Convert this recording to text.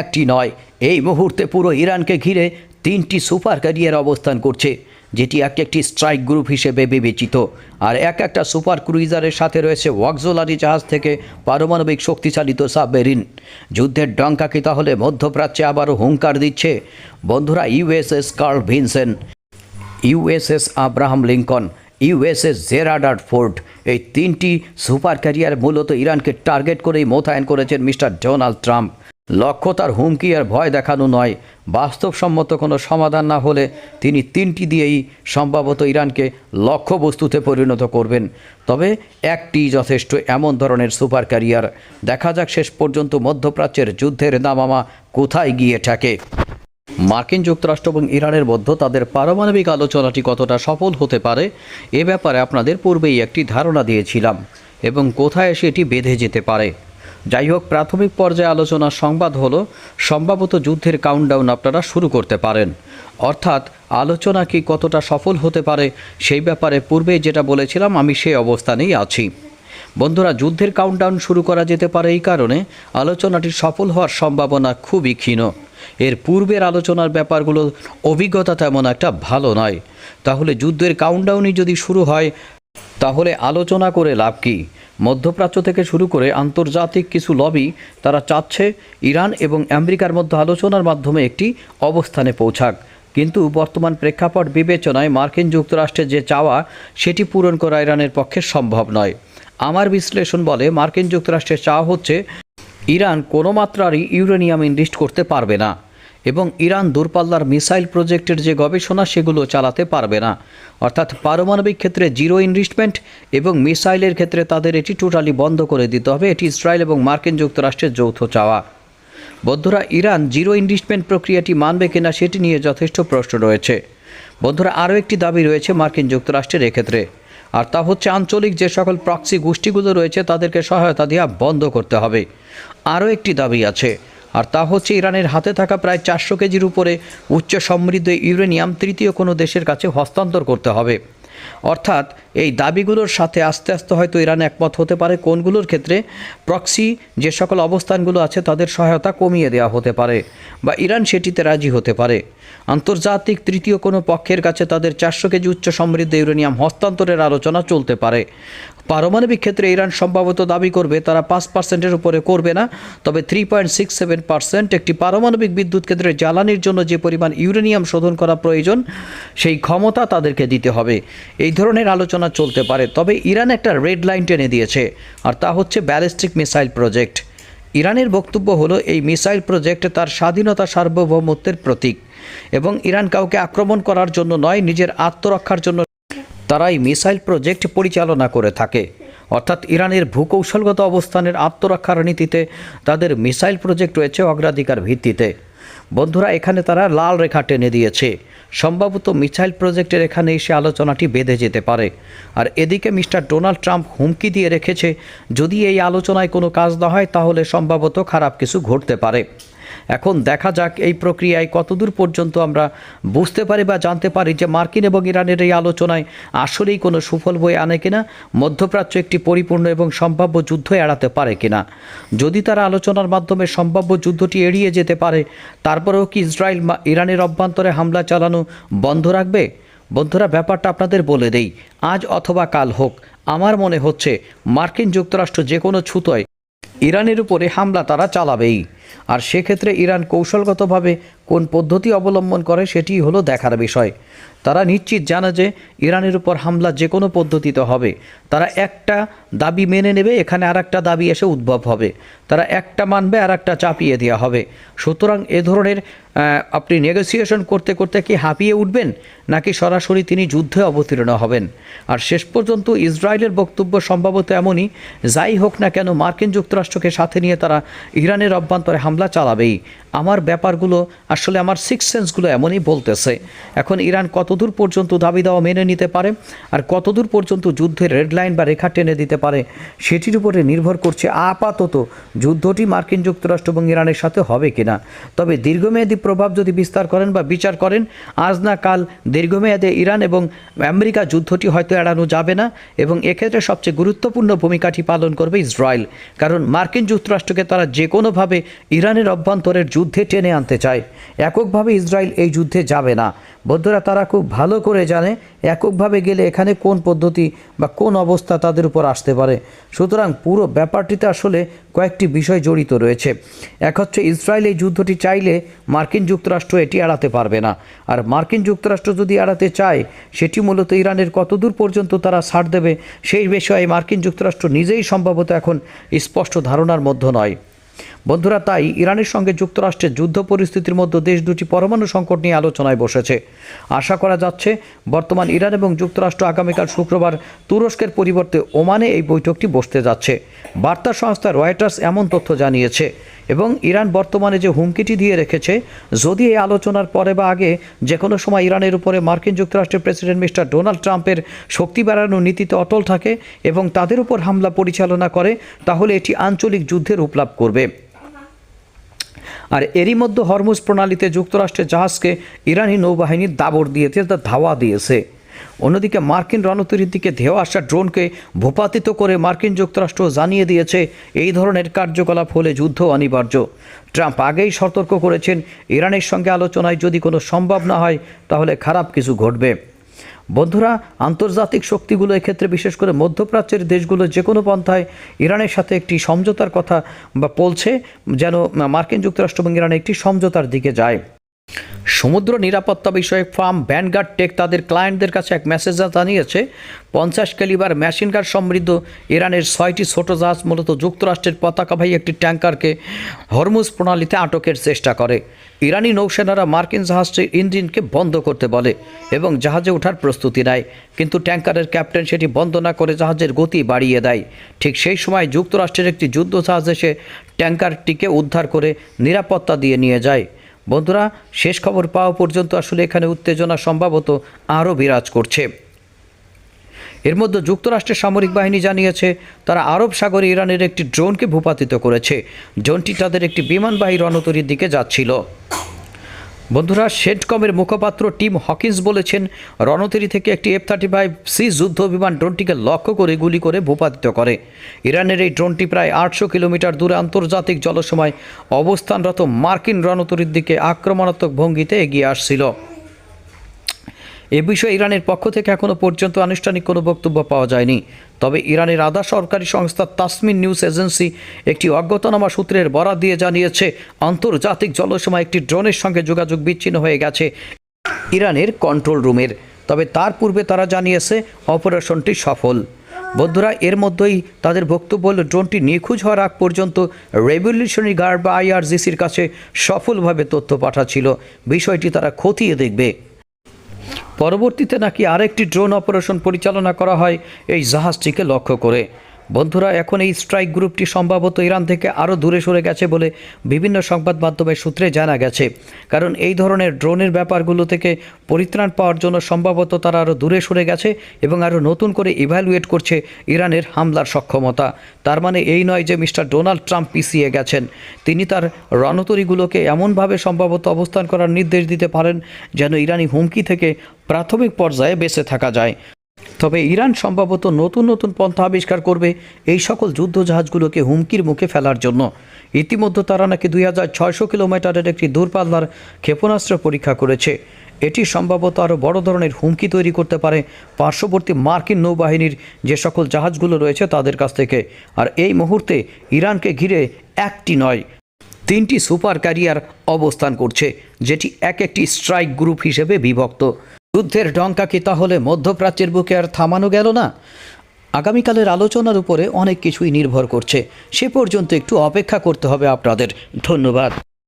একটি নয়। এই মুহূর্তে পুরো ইরানকে ঘিরে তিনটি সুপার ক্যারিয়ার অবস্থান করছে, যেটি এক একটি স্ট্রাইক গ্রুপ হিসেবে বিবেচিত। আর এক একটা সুপার ক্রুইজারের সাথে রয়েছে ওয়াকজোলারি জাহাজ থেকে পারমাণবিক শক্তিচালিত সাবমেরিন। যুদ্ধের ডঙ্কাকে তাহলে মধ্যপ্রাচ্যে আবারও হুঙ্কার দিচ্ছে বন্ধুরা USS Carl Vinson. USS Abraham Lincoln, USS Gerald R Ford, এই তিনটি সুপার ক্যারিয়ার মূলত ইরানকে টার্গেট করেই মোতায়েন করেছেন মিস্টার ডোনাল্ড ট্রাম্প। লক্ষ্য তার হুমকি আর ভয় দেখানো নয়। বাস্তবসম্মত কোনো সমাধান না হলে তিনি তিনটি দিয়েই সম্ভবত ইরানকে লক্ষ্যবস্তুতে পরিণত করবেন। তবে একটি যথেষ্ট এমন ধরনের সুপার ক্যারিয়ার। দেখা যাক শেষ পর্যন্ত মধ্যপ্রাচ্যের যুদ্ধের দামামা কোথায় গিয়ে ঠেকে। মার্কিন যুক্তরাষ্ট্র এবং ইরানের মধ্যে তাদের পারমাণবিক আলোচনাটি কতটা সফল হতে পারে, এ ব্যাপারে আপনাদের পূর্বেই একটি ধারণা দিয়েছিলাম এবং কোথায় এসে এটি বেঁধে যেতে পারে। যাই হোক প্রাথমিক পর্যায়ে আলোচনার সংবাদ হলো, সম্ভবত যুদ্ধের কাউন্টডাউন আপনারা শুরু করতে পারেন। অর্থাৎ, আলোচনা কি কতটা সফল হতে পারে সেই ব্যাপারে পূর্বে যেটা বলেছিলাম, আমি সেই অবস্থানেই আছি। বন্ধুরা, যুদ্ধের কাউন্টডাউন শুরু করা যেতে পারে এই কারণে আলোচনাটি সফল হওয়ার সম্ভাবনা খুবই ক্ষীণ। এর পূর্বের আলোচনার ব্যাপারগুলো অভিজ্ঞতা তেমন একটা ভালো নয়। তাহলে যুদ্ধের কাউন্টডাউনই যদি শুরু হয়, তাহলে আলোচনা করে লাভ কি? মধ্যপ্রাচ্য থেকে শুরু করে আন্তর্জাতিক কিছু লবি তারা চাচ্ছে ইরান এবং আমেরিকার মধ্যে আলোচনার মাধ্যমে একটি অবস্থানে পৌঁছাক। কিন্তু বর্তমান প্রেক্ষাপট বিবেচনায় মার্কিন যুক্তরাষ্ট্রে যে চাওয়া, সেটি পূরণ করা ইরানের পক্ষে সম্ভব নয়। আমার বিশ্লেষণ বলে মার্কিন যুক্তরাষ্ট্রের চাওয়া হচ্ছে, ইরান কোনো মাত্রারই ইউরেনিয়াম ইনলিস্ট করতে পারবে না। এবং ইরান দূরপাল্লার মিসাইল প্রজেক্টের যে গবেষণা, সেগুলো চালাতে পারবে না। অর্থাৎ পারমাণবিক ক্ষেত্রে জিরো ইনভেস্টমেন্ট এবং মিসাইলের ক্ষেত্রে তাদের এটি টোটালি বন্ধ করে দিতে হবে। এটি ইসরায়েল এবং মার্কিন যুক্তরাষ্ট্রের যৌথ চাওয়া। বন্ধুরা, ইরান জিরো ইনভেস্টমেন্ট প্রক্রিয়াটি মানবে কিনা, সেটি নিয়ে যথেষ্ট প্রশ্ন রয়েছে। বন্ধুরা, আরও একটি দাবি রয়েছে মার্কিন যুক্তরাষ্ট্রের এক্ষেত্রে। আর তা হচ্ছে, আঞ্চলিক যে সকল প্রক্সি গোষ্ঠীগুলো রয়েছে, তাদেরকে সহায়তা দেওয়া বন্ধ করতে হবে। আরও একটি দাবি আছে আর তা হচ্ছে ইরানের হাতে থাকা প্রায় চারশো কেজির উপরে উচ্চ সমৃদ্ধ ইউরেনিয়াম তৃতীয় কোনো দেশের কাছে হস্তান্তর করতে হবে। অর্থাৎ এই দাবিগুলোর সাথে আস্তে আস্তে হয়তো ইরান একমত হতে পারে, কোনগুলোর ক্ষেত্রে? প্রক্সি, যে সকল অবস্থানগুলো আছে তাদের সহায়তা কমিয়ে দেওয়া হতে পারে বা ইরান সেটিতে রাজি হতে পারে। আন্তর্জাতিক তৃতীয় কোনো পক্ষের কাছে তাদের চারশো কেজি উচ্চ সমৃদ্ধ ইউরেনিয়াম হস্তান্তরের আলোচনা চলতে পারে। পারমাণবিক ক্ষেত্রে ইরান সম্ভবত দাবি করবে তারা পাঁচ পার্সেন্টের উপরে করবে না, তবে three point six seven percent একটি পারমাণবিক বিদ্যুৎ কেন্দ্রে জ্বালানির জন্য যে পরিমাণ ইউরেনিয়াম শোধন করা প্রয়োজন, সেই ক্ষমতা তাদেরকে দিতে হবে। এই ধরনের আলোচনা চলতে পারে, তবে ইরান একটা রেড লাইন টেনে দিয়েছে, আর তা হচ্ছে ব্যালিস্টিক মিসাইল প্রজেক্ট। ইরানের বক্তব্য হলো, এই মিসাইল প্রজেক্ট তার স্বাধীনতা সার্বভৌমত্বের প্রতীক, এবং ইরান কাউকে আক্রমণ করার জন্য নয়, নিজের আত্মরক্ষার জন্য তারা এই মিসাইল প্রজেক্ট পরিচালনা করে থাকে। অর্থাৎ ইরানের ভূকৌশলগত অবস্থানের আত্মরক্ষার নীতিতে তাদের মিসাইল প্রজেক্ট রয়েছে অগ্রাধিকার ভিত্তিতে। বন্ধুরা, এখানে তারা লাল রেখা টেনে দিয়েছে। সম্ভবত মিসাইল প্রজেক্টের এখানে এসে আলোচনাটি বেঁধে যেতে পারে। আর এদিকে মিস্টার ডোনাল্ড ট্রাম্প হুমকি দিয়ে রেখেছে, যদি এই আলোচনায় কোনো কাজ না হয়, তাহলে সম্ভবত খারাপ কিছু ঘটতে পারে। এখন দেখা যাক এই প্রক্রিয়ায় কতদূর পর্যন্ত আমরা বুঝতে পারি বা জানতে পারি যে মার্কিন এবং ইরানের এই আলোচনায় আসলেই কোনো সুফল বয়ে আনে কিনা, মধ্যপ্রাচ্য একটি পরিপূর্ণ এবং সম্ভাব্য যুদ্ধ এড়াতে পারে কিনা। যদি তারা আলোচনার মাধ্যমে সম্ভাব্য যুদ্ধটি এড়িয়ে যেতে পারে, তারপরেও কি ইসরায়েল ইরানের অভ্যন্তরে হামলা চালানো বন্ধ রাখবে? বন্ধুরা, ব্যাপারটা আপনাদের বলে দেই। আজ অথবা কাল হোক, আমার মনে হচ্ছে মার্কিন যুক্তরাষ্ট্র যে কোনো ছুতোয় ইরানের উপরে হামলা তারা চালাবেই। আর সেক্ষেত্রে ইরান কৌশলগতভাবে কোন পদ্ধতি অবলম্বন করে সেটি হলো দেখার বিষয়। তারা নিশ্চিত জানে যে ইরানের উপর হামলা যে কোনো পদ্ধতিতে হবে। তারা একটা দাবি মেনে নেবে, এখানে আর একটা দাবি এসে উদ্ভব হবে। তারা একটা মানবে আর একটা চাপিয়ে দেওয়া হবে। সুতরাং এ ধরনের আপনি নেগোসিয়েশন করতে করতে কি হাঁপিয়ে উঠবেন? নাকি সরাসরি তিনি যুদ্ধে অবতীর্ণ হবেন? আর শেষ পর্যন্ত ইসরায়েলের বক্তব্য সম্ভবত এমনই, যাই হোক না কেন, মার্কিন যুক্তরাষ্ট্রকে সাথে নিয়ে তারা ইরানের অভ্যন্তরে হামলা চালাবেই। আমার ব্যাপারগুলো আসলে আমার সিক্স সেন্সগুলো এমনই বলতেছে। এখন ইরান কতদূর পর্যন্ত দাবি দাওয়া মেনে নিতে পারে আর কতদূর পর্যন্ত যুদ্ধের রেড লাইন বা রেখা টেনে দিতে পারে, সেটির উপরে নির্ভর করছে আপাতত যুদ্ধটি মার্কিন যুক্তরাষ্ট্র এবং ইরানের সাথে হবে কিনা। তবে দীর্ঘমেয়াদী প্রভাব যদি বিস্তার করেন বা বিচার করেন, আজ না কাল দীর্ঘমেয়াদে ইরান এবং আমেরিকা যুদ্ধটি হয়তো এড়ানো যাবে না এবং এক্ষেত্রে সবচেয়ে গুরুত্বপূর্ণ ভূমিকাটি পালন করবে ইসরায়েল। কারণ মার্কিন যুক্তরাষ্ট্রকে তারা যে কোনোভাবে ইরানের অভ্যন্তরের যুদ্ধে টেনে আনতে চায়। এককভাবে ইসরায়েল এই যুদ্ধে যাবে না। বৌদ্ধরা তারা খুব ভালো করে জানে এককভাবে গেলে এখানে কোন পদ্ধতি বা কোন অবস্থা তাদের উপর আসতে পারে। সুতরাং পুরো ব্যাপারটিতে আসলে কয়েকটি বিষয় জড়িত রয়েছে। এক হচ্ছে, ইসরায়েল এই যুদ্ধটি চাইলে মার্কিন যুক্তরাষ্ট্র এটি এড়াতে পারবে না। আর মার্কিন যুক্তরাষ্ট্র যদি এড়াতে চায়, সেটি মূলত ইরানের কতদূর পর্যন্ত তারা ছাড় দেবে সেই বিষয়ে মার্কিন যুক্তরাষ্ট্র নিজেই সম্ভবত এখন স্পষ্ট ধারণার মধ্যে নয়। বন্ধুরা, তাই ইরানের সঙ্গে যুক্তরাষ্ট্রের যুদ্ধ পরিস্থিতির মধ্যে দেশ দুটি পরমাণু সংকট নিয়ে আলোচনায় বসেছে। আশা করা যাচ্ছে, বর্তমান ইরান এবং যুক্তরাষ্ট্র আগামীকাল শুক্রবার তুরস্কের পরিবর্তে ওমানে এই বৈঠকটি বসতে যাচ্ছে। বার্তা সংস্থা রয়টার্স এমন তথ্য জানিয়েছে, এবং ইরান বর্তমানে যে হুমকিটি দিয়ে রেখেছে, যদি এই আলোচনার পরে বা আগে যে কোনো সময় ইরানের উপরে মার্কিন যুক্তরাষ্ট্রের প্রেসিডেন্ট মিস্টার ডোনাল্ড ট্রাম্পের শক্তি বাড়ানোর নীতিতে অটল থাকে এবং তাদের উপর হামলা পরিচালনা করে, তাহলে এটি আঞ্চলিক যুদ্ধের উপলাভ করবে। আর এরই মধ্যে হরমুজ প্রণালীতে যুক্তরাষ্ট্রের জাহাজকে ইরানি নৌবাহিনীর দাবর দিয়েছে, তা ধাওয়া দিয়েছে। অন্যদিকে মার্কিন রণতরীর দিকে ধেও আসা ড্রোনকে ভূপাতিত করে মার্কিন যুক্তরাষ্ট্র জানিয়ে দিয়েছে, এই ধরনের কার্যকলাপ হলে যুদ্ধ অনিবার্য। ট্রাম্প আগেই সতর্ক করেছেন, ইরানের সঙ্গে আলোচনায় যদি কোনো সম্ভব না হয়, তাহলে খারাপ কিছু ঘটবে। বন্ধুরা, আন্তর্জাতিক শক্তিগুলো এক্ষেত্রে বিশেষ করে মধ্যপ্রাচ্যের দেশগুলো যে কোনো পন্থায় ইরানের সাথে একটি সমঝোতার কথা বা বলছে যেন মার্কিন যুক্তরাষ্ট্র এবং ইরানে একটি সমঝোতার দিকে যায়। সমুদ্র নিরাপত্তা বিষয়ক ফার্ম ভ্যানগার্ড টেক তাদের ক্লায়েন্টদের কাছে এক মেসেজ জানিয়েছে, পঞ্চাশ ক্যালিবার মেশিন সমৃদ্ধ ইরানের ছয়টি ছোট জাহাজ মূলত যুক্তরাষ্ট্রের পতাকাবাহী একটি ট্যাঙ্কারকে হরমুজ প্রণালীতে আটকের চেষ্টা করে। ইরানি নৌসেনারা মার্কিন জাহাজটির ইঞ্জিনকে বন্ধ করতে বলে এবং জাহাজে ওঠার প্রস্তুতি নেয়, কিন্তু ট্যাঙ্কারের ক্যাপ্টেন সেটি বন্ধ না করে জাহাজের গতি বাড়িয়ে দেয়। ঠিক সেই সময় যুক্তরাষ্ট্রের একটি যুদ্ধ জাহাজ এসে ট্যাঙ্কারটিকে উদ্ধার করে নিরাপত্তা দিয়ে নিয়ে যায়। বন্ধুরা, শেষ খবর পাওয়া পর্যন্ত আসলে এখানে উত্তেজনা সম্ভবত আরও বিরাজ করছে। এর মধ্যে যুক্তরাষ্ট্রের সামরিক বাহিনী জানিয়েছে, তারা আরব সাগরে ইরানের একটি ড্রোনকে ভূপাতিত করেছে। ড্রোনটি তাদের একটি বিমানবাহী রণতরীর দিকে যাচ্ছিল। বন্ধুরা, শেডকমের মুখপাত্র টিম হকিন্স বলেছেন, রণতেরি থেকে একটি এফ থার্টি ফাইভ সি যুদ্ধ বিমান ড্রোনটিকে লক্ষ্য করে গুলি করে ভূপাতিত করে। ইরানের এই ড্রোনটি প্রায় আটশো কিলোমিটার দূরে আন্তর্জাতিক জলসময় অবস্থানরত মার্কিন রণতরির দিকে আক্রমণাত্মক ভঙ্গিতে এগিয়ে আসছিল। এ বিষয়ে ইরানের পক্ষ থেকে এখনও পর্যন্ত আনুষ্ঠানিক কোনো বক্তব্য পাওয়া যায়নি। তবে ইরানের আধা সরকারি সংস্থা তাসমিন নিউজ এজেন্সি একটি অজ্ঞাতনামা সূত্রের বরাত দিয়ে জানিয়েছে, আন্তর্জাতিক জলসময় একটি ড্রোনের সঙ্গে যোগাযোগ বিচ্ছিন্ন হয়ে গেছে ইরানের কন্ট্রোল রুমের। তবে তার পূর্বে তারা জানিয়েছে, অপারেশনটি সফল। বন্ধুরা, এর মধ্যেই তাদের বক্তব্য হল, ড্রোনটি নিখোঁজ হওয়ার আগ পর্যন্ত রেভলিউশনারি গার্ড বা আইআরজিসির কাছে সফলভাবে তথ্য পাঠাচ্ছিল। বিষয়টি তারা খতিয়ে দেখবে। পরবর্তীতে নাকি আরেকটি ড্রোন অপারেশন পরিচালনা করা হয় এই জাহাজটিকে লক্ষ্য করে। বন্ধুরা, এখন এই স্ট্রাইক গ্রুপটি সম্ভবত ইরান থেকে আরও দূরে সরে গেছে বলে বিভিন্ন সংবাদ মাধ্যমের সূত্রে জানা গেছে। কারণ এই ধরনের ড্রোনের ব্যাপারগুলো থেকে পরিত্রাণ পাওয়ার জন্য সম্ভবত তারা আরও দূরে সরে গেছে এবং আরও নতুন করে ইভ্যালুয়েট করছে ইরানের হামলার সক্ষমতা। তার মানে এই নয় যে মিস্টার ডোনাল্ড ট্রাম্প পিছিয়ে গেছেন। তিনি তার রণতরীগুলোকে এমনভাবে সম্ভবত অবস্থান করার নির্দেশ দিতে পারেন যেন ইরানি হুমকি থেকে প্রাথমিক পর্যায়ে বেঁচে থাকা যায়। তবে ইরান সম্ভবত নতুন নতুন পন্থা আবিষ্কার করবে এই সকল যুদ্ধজাহাজগুলোকে হুমকির মুখে ফেলার জন্য। ইতিমধ্যে তারা নাকি দুই হাজার ছয়শো কিলোমিটারের একটি দূরপাল্লার ক্ষেপণাস্ত্র পরীক্ষা করেছে। এটি সম্ভবত আরও বড় ধরনের হুমকি তৈরি করতে পারে পার্শ্ববর্তী মার্কিন নৌবাহিনীর যে সকল জাহাজগুলো রয়েছে তাদের কাছ থেকে। আর এই মুহূর্তে ইরানকে ঘিরে একটি নয়, তিনটি সুপার ক্যারিয়ার অবস্থান করছে, যেটি এক একটি স্ট্রাইক গ্রুপ হিসেবে বিভক্ত। যুদ্ধের ডঙ্কা কি তাহলে মধ্যপ্রাচ্যের বুকে আর থামানো গেল না? আগামীকালের আলোচনার উপরে অনেক কিছুই নির্ভর করছে। সে পর্যন্ত একটু অপেক্ষা করতে হবে আপনাদের। ধন্যবাদ।